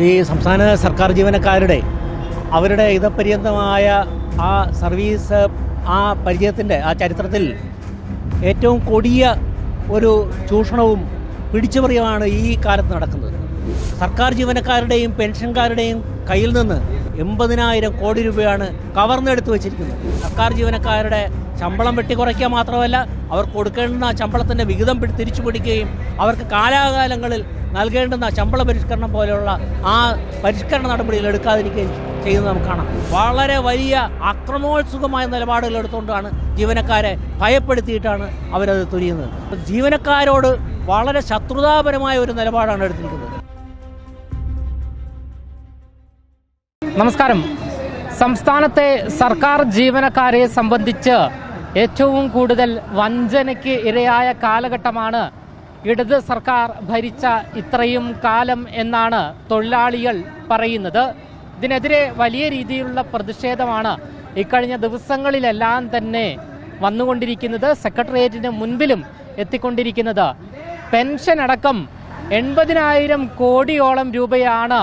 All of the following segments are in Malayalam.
ഈ സംസ്ഥാന സർക്കാർ ജീവനക്കാരുടെ അവരുടെ ഇതപര്യന്തമായ ആ സർവീസ് ആ പരിചയത്തിന്റെ ആ ചരിത്രത്തിൽ ഏറ്റവും കൊടിയ ഒരു ചൂഷണവും പിടിച്ചുപറിയുമാണ് ഈ കാലത്ത് നടക്കുന്നത്. സർക്കാർ ജീവനക്കാരുടെയും പെൻഷൻകാരുടെയും കയ്യിൽ നിന്ന് എൺപതിനായിരം കോടി രൂപയാണ് കവർന്നെടുത്ത് വെച്ചിരിക്കുന്നത്. സർക്കാർ ജീവനക്കാരുടെ ശമ്പളം വെട്ടിക്കുറയ്ക്കുക മാത്രമല്ല അവർ കൊടുക്കേണ്ടുന്ന ശമ്പളത്തിന്റെ വിഹിതം തിരിച്ചു പിടിക്കുകയും അവർക്ക് കാലാകാലങ്ങളിൽ നൽകേണ്ടുന്ന ശമ്പള പരിഷ്കരണം പോലെയുള്ള ആ പരിഷ്കരണ നടപടികൾ എടുക്കാതിരിക്കുകയും ചെയ്യുന്നത് നമുക്ക് കാണാം. വളരെ വലിയ അക്രമോത്സുകമായ നിലപാടുകൾ എടുത്തുകൊണ്ടാണ് ജീവനക്കാരെ ഭയപ്പെടുത്തിയിട്ടാണ് അവരത് തുരിയുന്നത് ജീവനക്കാരോട് വളരെ ശത്രുതാപരമായ ഒരു നിലപാടാണ് എടുത്തിരിക്കുന്നത്. നമസ്കാരം. സംസ്ഥാനത്തെ സർക്കാർ ജീവനക്കാരെ സംബന്ധിച്ച് ഏറ്റവും കൂടുതൽ വഞ്ചനയ്ക്ക് ഇരയായ കാലഘട്ടമാണ് ഇടത് സർക്കാർ ഭരിച്ച ഇത്രയും കാലം എന്നാണ് തൊഴിലാളികൾ പറയുന്നത്. ഇതിനെതിരെ വലിയ രീതിയിലുള്ള പ്രതിഷേധമാണ് ഇക്കഴിഞ്ഞ ദിവസങ്ങളിലെല്ലാം തന്നെ വന്നുകൊണ്ടിരിക്കുന്നത് സെക്രട്ടേറിയറ്റിന് മുൻപിലും എത്തിക്കൊണ്ടിരിക്കുന്നത്. പെൻഷൻ അടക്കം എൺപതിനായിരം കോടിയോളം രൂപയാണ്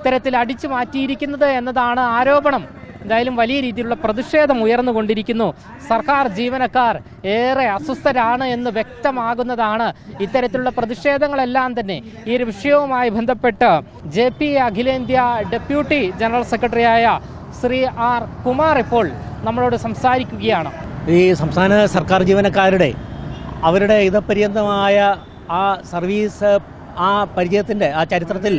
ഇത്തരത്തിൽ അടിച്ചു മാറ്റിയിരിക്കുന്നത് എന്നതാണ് ആരോപണം. എന്തായാലും വലിയ രീതിയിലുള്ള പ്രതിഷേധം ഉയർന്നുകൊണ്ടിരിക്കുന്നു. സർക്കാർ ജീവനക്കാർ ഏറെ അസ്വസ്ഥരാണ് എന്ന് വ്യക്തമാകുന്നതാണ് ഇത്തരത്തിലുള്ള പ്രതിഷേധങ്ങളെല്ലാം തന്നെ. ഈ ഒരു വിഷയവുമായി ബന്ധപ്പെട്ട് ജെ പി അഖിലേന്ത്യാ ഡെപ്യൂട്ടി ജനറൽ സെക്രട്ടറിയായ ശ്രീ ആർ കുമാർ ഇപ്പോൾ നമ്മളോട് സംസാരിക്കുകയാണ്. ഈ സംസ്ഥാന സർക്കാർ ജീവനക്കാരുടെ അവരുടെ ഇതപര്യന്തമായ ആ സർവീസ് ആ പരിചയത്തിന്റെ ആ ചരിത്രത്തിൽ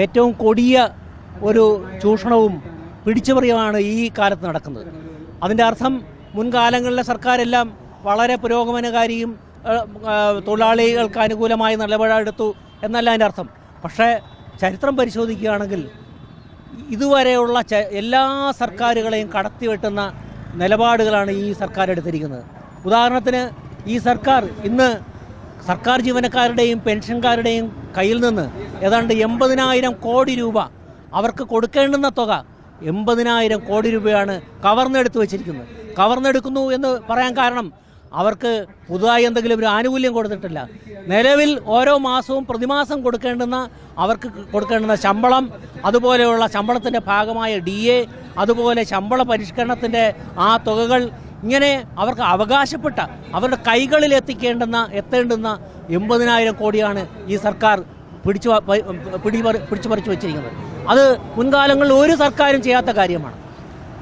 ഏറ്റവും കൊടിയ ഒരു ചൂഷണവും പിടിച്ചുപറിയുമാണ് ഈ കാലത്ത് നടക്കുന്നത്. അതിന്റെ അർത്ഥം മുൻകാലങ്ങളിലെ സർക്കാരെല്ലാം വളരെ പുരോഗമനകാരിയും തൊഴിലാളികൾക്ക് അനുകൂലമായി നിലപാടെടുത്തു എന്നല്ല അതിന്റെ അർത്ഥം. പക്ഷേ ചരിത്രം പരിശോധിക്കുകയാണെങ്കിൽ ഇതുവരെയുള്ള എല്ലാ സർക്കാരുകളെയും കടത്തിവെട്ടുന്ന നിലപാടുകളാണ് ഈ സർക്കാർ എടുത്തിരിക്കുന്നത്. ഉദാഹരണത്തിന് ഈ സർക്കാർ ഇന്ന് സർക്കാർ ജീവനക്കാരുടെയും പെൻഷൻകാരുടെയും കയ്യിൽ നിന്ന് ഏതാണ്ട് എൺപതിനായിരം കോടി രൂപ അവർക്ക് കൊടുക്കേണ്ടുന്ന തുക എൺപതിനായിരം കോടി രൂപയാണ് കവർന്നെടുത്ത് വെച്ചിരിക്കുന്നത്. കവർന്നെടുക്കുന്നു എന്ന് പറയാൻ കാരണം അവർക്ക് പുതുതായി എന്തെങ്കിലും ഒരു ആനുകൂല്യം കൊടുത്തിട്ടില്ല. നിലവിൽ ഓരോ മാസവും പ്രതിമാസം കൊടുക്കേണ്ടുന്ന അവർക്ക് കൊടുക്കേണ്ടുന്ന ശമ്പളം അതുപോലെയുള്ള ശമ്പളത്തിന്റെ ഭാഗമായ ഡി എ അതുപോലെ ശമ്പള പരിഷ്കരണത്തിന്റെ ആ തുകകൾ ഇങ്ങനെ അവർക്ക് അവകാശപ്പെട്ട അവരുടെ കൈകളിൽ എത്തിക്കേണ്ടുന്ന എത്തേണ്ടുന്ന എൺപതിനായിരം കോടിയാണ് ഈ സർക്കാർ പിടിച്ചു പിടി പിടിച്ചു പറിച്ചു വെച്ചിരിക്കുന്നത്. അത് മുൻകാലങ്ങളിൽ ഒരു സർക്കാരും ചെയ്യാത്ത കാര്യമാണ്.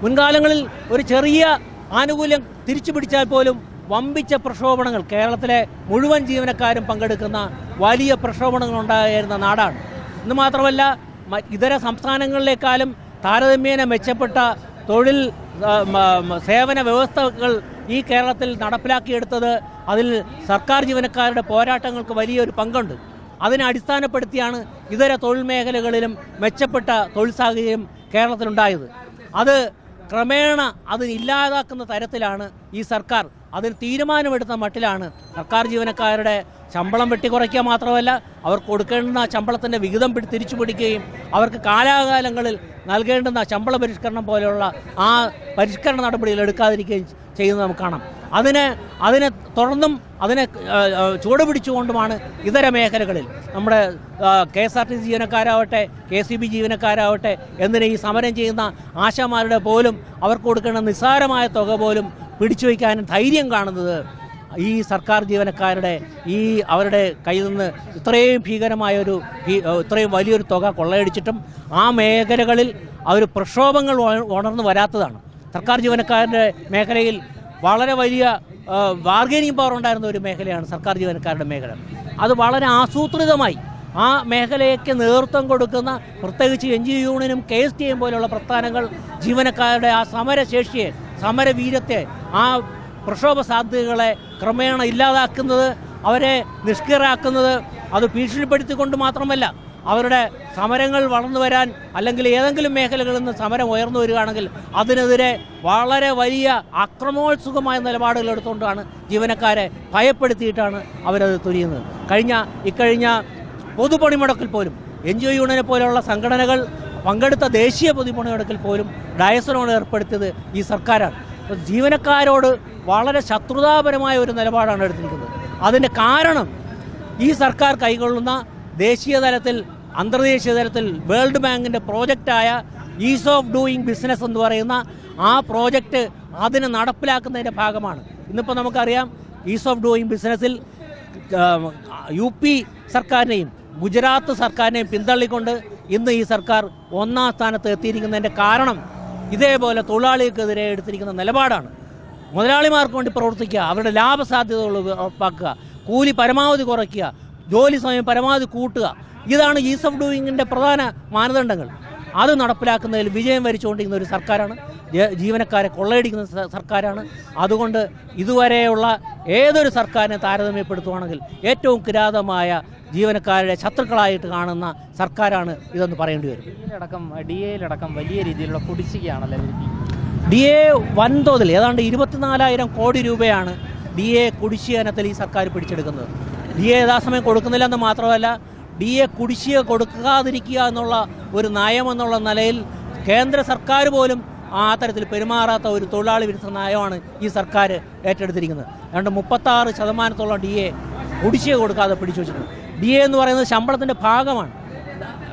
മുൻകാലങ്ങളിൽ ഒരു ചെറിയ ആനുകൂല്യം തിരിച്ചു പിടിച്ചാൽ പോലും വമ്പിച്ച പ്രക്ഷോഭണങ്ങൾ കേരളത്തിലെ മുഴുവൻ ജീവനക്കാരും പങ്കെടുക്കുന്ന വലിയ പ്രക്ഷോഭണങ്ങൾ ഉണ്ടായിരുന്ന നാടാണ്. ഇന്ന് മാത്രമല്ല ഇതര സംസ്ഥാനങ്ങളിലേക്കാളും താരതമ്യേന മെച്ചപ്പെട്ട തൊഴിൽ സേവന വ്യവസ്ഥകൾ ഈ കേരളത്തിൽ നടപ്പിലാക്കിയെടുത്തത് അതിൽ സർക്കാർ ജീവനക്കാരുടെ പോരാട്ടങ്ങൾക്ക് വലിയൊരു പങ്കുണ്ട്. അതിനെ അടിസ്ഥാനപ്പെടുത്തിയാണ് ഇതര തൊഴിൽ മേഖലകളിലും മെച്ചപ്പെട്ട തൊഴിൽ സാഹചര്യം കേരളത്തിലുണ്ടായത്. അത് ക്രമേണ അതിന് ഇല്ലാതാക്കുന്ന തരത്തിലാണ് ഈ സർക്കാർ അതിന് തീരുമാനമെടുത്ത മട്ടിലാണ് സർക്കാർ ജീവനക്കാരുടെ ശമ്പളം വെട്ടിക്കുറയ്ക്കുക മാത്രമല്ല അവർ കൊടുക്കേണ്ടുന്ന ശമ്പളത്തിന്റെ വിഹിതം തിരിച്ചു പിടിക്കുകയും അവർക്ക് കാലാകാലങ്ങളിൽ നൽകേണ്ടുന്ന ശമ്പള പരിഷ്കരണം പോലെയുള്ള ആ പരിഷ്കരണ നടപടികൾ എടുക്കാതിരിക്കുകയും ചെയ്യുന്നത് നമുക്ക് കാണാം. അതിനെ അതിനെ തുടർന്നും അതിനെ ചൂടുപിടിച്ചുകൊണ്ടുമാണ് ഇതര മേഖലകളിൽ നമ്മുടെ K S R T C ജീവനക്കാരാവട്ടെ K C B ജീവനക്കാരാവട്ടെ എന്തിന് ഈ സമരം ചെയ്യുന്ന ആശാമാരുടെ പോലും അവർക്ക് കൊടുക്കേണ്ട നിസ്സാരമായ തുക പോലും പിടിച്ചു വയ്ക്കാനും ധൈര്യം കാണുന്നത് ഈ സർക്കാർ ജീവനക്കാരുടെ ഈ അവരുടെ കയ്യിൽ നിന്ന് ഇത്രയും ഭീകരമായൊരു ഇത്രയും വലിയൊരു തുക കൊള്ളയടിച്ചിട്ടും ആ മേഖലകളിൽ അവർ പ്രക്ഷോഭങ്ങൾ ഉണർന്നു വരാത്തതാണ്. സർക്കാർ ജീവനക്കാരുടെ മേഖലയിൽ വളരെ വലിയ ബാർഗനിങ് പവർ ഉണ്ടായിരുന്ന ഒരു മേഖലയാണ് സർക്കാർ ജീവനക്കാരുടെ മേഖല. അത് വളരെ ആസൂത്രിതമായി ആ മേഖലയ്ക്ക് നേതൃത്വം കൊടുക്കുന്ന പ്രത്യേകിച്ച് എൻ ജി യൂണിയനും കെ എസ് ടി എം പോലെയുള്ള പ്രസ്ഥാനങ്ങൾ ജീവനക്കാരുടെ ആ സമരശേഷിയെ സമരവീര്യത്തെ ആ പ്രക്ഷോഭ സാധ്യതകളെ ക്രമേണ ഇല്ലാതാക്കുന്നത് അവരെ നിഷ്ക്രിയരാക്കുന്നത് അത് ഭീഷണിപ്പെടുത്തിക്കൊണ്ട് മാത്രമല്ല അവരുടെ സമരങ്ങൾ വളർന്നു വരാൻ അല്ലെങ്കിൽ ഏതെങ്കിലും മേഖലകളിൽ നിന്ന് സമരം ഉയർന്നു വരികയാണെങ്കിൽ അതിനെതിരെ വളരെ വലിയ അക്രമോത്സുകമായ നിലപാടുകൾ എടുത്തുകൊണ്ടാണ് ജീവനക്കാരെ ഭയപ്പെടുത്തിയിട്ടാണ് അവരത് തുരിയുന്നത് കഴിഞ്ഞ ഇക്കഴിഞ്ഞ പൊതുപണിമുടക്കിൽ പോലും എൻ ജി ഒ യൂണിയനെ പോലെയുള്ള സംഘടനകൾ പങ്കെടുത്ത ദേശീയ പൊതുപണിമുടക്കിൽ പോലും ഡയസനോട് ഏർപ്പെടുത്തിയത് ഈ സർക്കാരാണ്. ജീവനക്കാരോട് വളരെ ശത്രുതാപരമായ ഒരു നിലപാടാണ് എടുത്തിരിക്കുന്നത്. അതിന്റെ കാരണം ഈ സർക്കാർ കൈകൊള്ളുന്ന ദേശീയ തലത്തിൽ അന്തർദേശീയ തലത്തിൽ വേൾഡ് ബാങ്കിന്റെ പ്രോജക്റ്റായ ഈസ് ഓഫ് ഡൂയിങ് ബിസിനസ് എന്ന് പറയുന്ന ആ പ്രോജക്റ്റ് അതിനെ നടപ്പിലാക്കുന്നതിന്റെ ഭാഗമാണ്. ഇന്നിപ്പോൾ നമുക്കറിയാം ഈസ് ഓഫ് ഡൂയിങ് ബിസിനസ്സിൽ യു പി സർക്കാരിനെയും ഗുജറാത്ത് സർക്കാരിനെയും പിന്തള്ളിക്കൊണ്ട് ഇന്ന് ഈ സർക്കാർ ഒന്നാം സ്ഥാനത്ത് എത്തിയിരിക്കുന്നതിന്റെ കാരണം ഇതേപോലെ തൊഴിലാളികൾക്കെതിരെ എടുത്തിരിക്കുന്ന നിലപാടാണ്. മുതലാളിമാർക്ക് വേണ്ടി പ്രവർത്തിക്കുക അവരുടെ ലാഭസാധ്യതകൾ ഉറപ്പാക്കുക കൂലി പരമാവധി കുറയ്ക്കുക ജോലി സമയം പരമാവധി കൂട്ടുക. ഇതാണ് ഈസ് ഓഫ് ഡൂയിങ്ങിന്റെ പ്രധാന മാനദണ്ഡങ്ങൾ. അത് നടപ്പിലാക്കുന്നതിൽ വിജയം വരിച്ചുകൊണ്ടിരിക്കുന്ന ഒരു സർക്കാരാണ്. ജീവനക്കാരെ കൊള്ളയടിക്കുന്ന സർക്കാരാണ്. അതുകൊണ്ട് ഇതുവരെയുള്ള ഏതൊരു സർക്കാരിനെ താരതമ്യപ്പെടുത്തുവാണെങ്കിൽ ഏറ്റവും കിരാതമായ ജീവനക്കാരുടെ ശത്രുക്കളായിട്ട് കാണുന്ന സർക്കാരാണ് ഇതെന്ന് പറയേണ്ടി വരും. അടക്കം ഡി എയിലടക്കം വലിയ രീതിയിലുള്ള കുടിശ്ശികയാണല്ലോ ഡി എ വൻതോതിൽ ഏതാണ്ട് ഇരുപത്തിനാലായിരം കോടി രൂപയാണ് ഡി എ കുടിശ്ശിക ഇനത്തിൽ ഈ സർക്കാർ പിടിച്ചെടുക്കുന്നത്. ഡി എ യഥാസമയം കൊടുക്കുന്നില്ലെന്ന് മാത്രമല്ല ഡി എ കുടിശ്ശിക കൊടുക്കാതിരിക്കുക എന്നുള്ള ഒരു നയമെന്നുള്ള നിലയിൽ കേന്ദ്ര സർക്കാർ പോലും ആ തരത്തിൽ പെരുമാറാത്ത ഒരു തൊഴിലാളി വിരുദ്ധ നയമാണ് ഈ സർക്കാർ ഏറ്റെടുത്തിരിക്കുന്നത്. അതുകൊണ്ട് മുപ്പത്താറ് ശതമാനത്തോളം ഡി എ കുടിശ്ശിക കൊടുക്കാതെ പിടിച്ചു വെച്ചിട്ടുണ്ട് ഡി എ എന്ന് പറയുന്നത് ശമ്പളത്തിന്റെ ഭാഗമാണ്.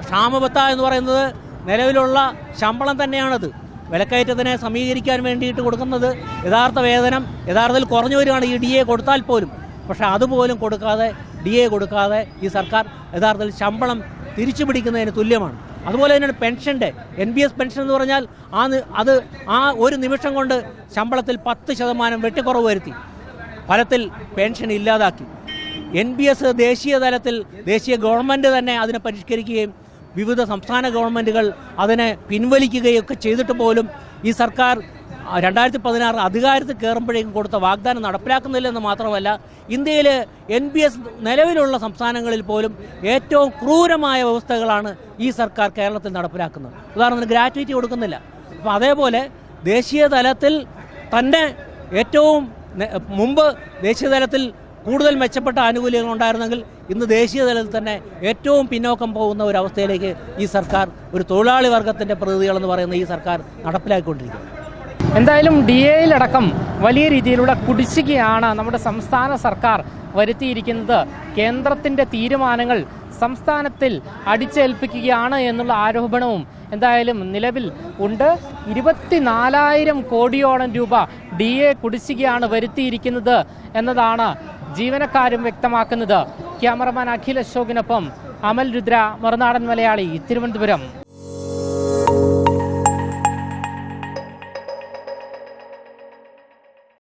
ക്ഷാമബത്ത എന്ന് പറയുന്നത് നിലവിലുള്ള ശമ്പളം തന്നെയാണത്. വിലക്കയറ്റത്തിനെ സമീകരിക്കാൻ വേണ്ടിയിട്ട് കൊടുക്കുന്നത് യഥാർത്ഥ വേതനം യഥാർത്ഥത്തിൽ കുറഞ്ഞു വരികയാണ് ഈ ഡി എ കൊടുത്താൽ പോലും. പക്ഷേ അതുപോലും കൊടുക്കാതെ ഡി എ കൊടുക്കാതെ ഈ സർക്കാർ യഥാർത്ഥത്തിൽ ശമ്പളം തിരിച്ചു പിടിക്കുന്നതിന് തുല്യമാണ്. അതുപോലെ തന്നെയാണ് പെൻഷന്റെ എൻ ബി എസ് പെൻഷൻ എന്ന് പറഞ്ഞാൽ ആ അത് ആ ഒരു നിമിഷം കൊണ്ട് ശമ്പളത്തിൽ പത്ത് ശതമാനം വെട്ടിക്കുറവ് വരുത്തി. ഫലത്തിൽ പെൻഷൻ ഇല്ലാതാക്കി. എൻ ബി എസ് ദേശീയ തലത്തിൽ ദേശീയ ഗവൺമെന്റ് തന്നെ അതിനെ പരിഷ്കരിക്കുകയും വിവിധ സംസ്ഥാന ഗവൺമെന്റുകൾ അതിനെ പിൻവലിക്കുകയൊക്കെ ചെയ്തിട്ട് പോലും ഈ സർക്കാർ രണ്ടായിരത്തി പതിനാറ് അധികാരത്തിൽ കയറുമ്പോഴേക്കും കൊടുത്ത വാഗ്ദാനം നടപ്പിലാക്കുന്നില്ലെന്ന് മാത്രമല്ല ഇന്ത്യയിൽ എൻ ബി എസ് നിലവിലുള്ള സംസ്ഥാനങ്ങളിൽ പോലും ഏറ്റവും ക്രൂരമായ വ്യവസ്ഥകളാണ് ഈ സർക്കാർ കേരളത്തിൽ നടപ്പിലാക്കുന്നത്. ഉദാഹരണത്തിന് ഗ്രാറ്റുവിറ്റി കൊടുക്കുന്നില്ല. അപ്പോൾ അതേപോലെ ദേശീയ തലത്തിൽ തന്നെ ഏറ്റവും മുമ്പ് ദേശീയ തലത്തിൽ കൂടുതൽ മെച്ചപ്പെട്ട ആനുകൂല്യങ്ങൾ ഉണ്ടായിരുന്നെങ്കിൽ ഇന്ന് ദേശീയ തലത്തിൽ തന്നെ ഏറ്റവും പിന്നോക്കം പോകുന്ന ഒരു അവസ്ഥയിലേക്ക് ഈ സർക്കാർ ഒരു തൊഴിലാളി വർഗത്തിന്റെ പ്രതിനിധികളെന്ന് പറയുന്ന ഈ സർക്കാർ നടപ്പിലാക്കിക്കൊണ്ടിരിക്കുന്നത് എന്തായാലും ഡി എയിലടക്കം വലിയ രീതിയിലുള്ള കുടിശ്ശികയാണ് നമ്മുടെ സംസ്ഥാന സർക്കാർ വരുത്തിയിരിക്കുന്നത്. കേന്ദ്രത്തിന്റെ തീരുമാനങ്ങൾ സംസ്ഥാനത്തിൽ അടിച്ചേൽപ്പിക്കുകയാണ് എന്നുള്ള ആരോപണവും എന്തായാലും നിലവിൽ ഉണ്ട്. ഇരുപത്തിനാലായിരം കോടിയോളം രൂപ ഡി എ കുടിശ്ശികയാണ് വരുത്തിയിരിക്കുന്നത് എന്നതാണ് ജീവനക്കാരും വ്യക്തമാക്കുന്നത്. ക്യാമറമാൻ അഖിൽ അശോകിനൊപ്പം അമൽ രുദ്ര മറുനാടൻ മലയാളി തിരുവനന്തപുരം.